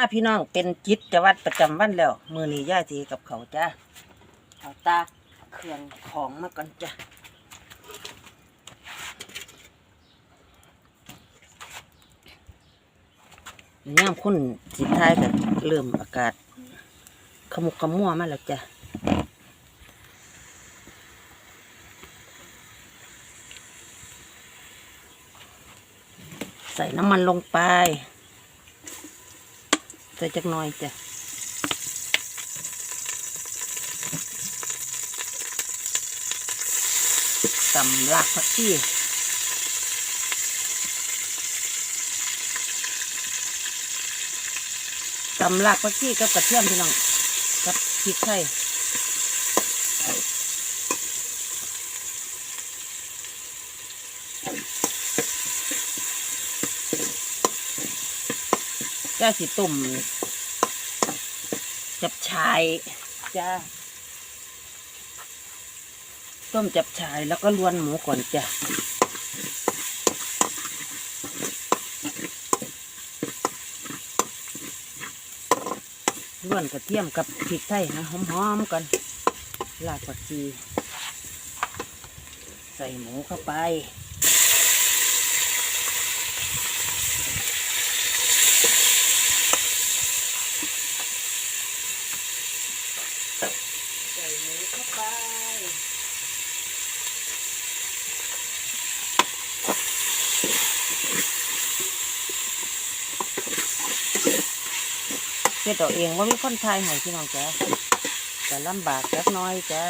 มาพี่น้องเป็นจิตวัดประจำวันแล้ว มือนี้ย่าทีกับเขาจ้าเอาตาเครื่องของมาก่อนจ้ะย่ามคุณสิท้ายกับเริ่มอากาศ ขมุกขมัวมาแล้วจ้ะใส่น้ำมันลงไป ใส่จักหน่อยจ้ะตำรากผักชีตำรากผักชีกับกระเทียมพี่น้องกับพริกไทย จ้าสิตุ่มจับชายจ้าต้มจับชายแล้วก็ลวนหมูก่อนจ้ะลวนกระเทียมกับพริกไทยนะหอมๆกันลากผักชีใส่หมูเข้าไป ใส่หมูเข้า ไปเฮ็ดเอาเองว่ามีคนไทยให้พี่น้องจ้ะจะลำบากจักน้อยจ้า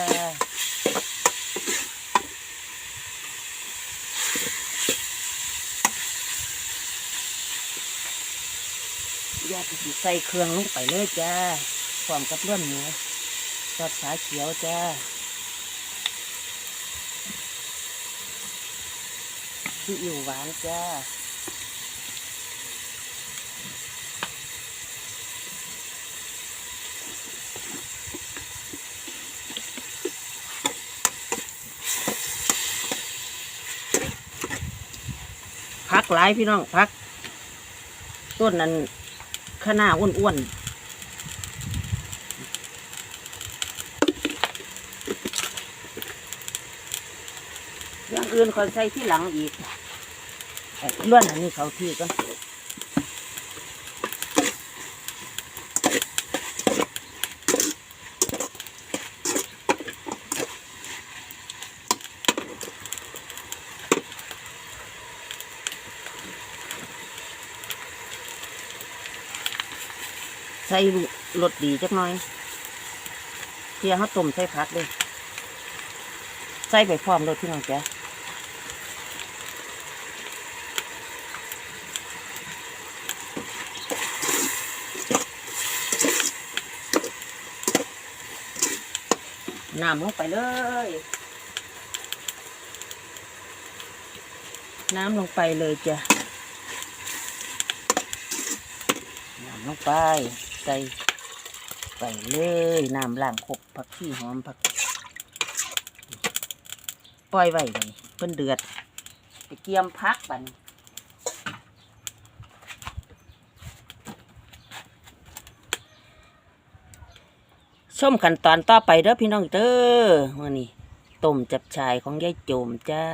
ญาติสิใส่เครื่องลงไปเลยจ้าพร้อมกับเลื่อนหมู ซอสขาเขียวจ้าซีอิ๊วหวานจ้าพักหลายพี่น้องพัก ต้นนั้นข้าหน้าอ้วนๆ อื่นคอยใส่ที่หลังอีกล้วนอันนี้เขาที่กันใส่รสดีจักหน่อยเทียเขาต้มใส่ผักเลย ใส่ไปพร้อมรสพี่น้องจ้ะ น้ำลงไปเลย น้ำลงไปเลยจ้ะ น้ำลงไป ใส่ไปเลย น้ำล้างขกผักขี้หอมผัก ปล่อยไว้เลยเพิ่นเดือด ไปเกียมพักบัน ชมขั้นตอนต่อไปเด้อพี่น้องเด้อวันนี้ต้มจับชายของยายโจมจ้า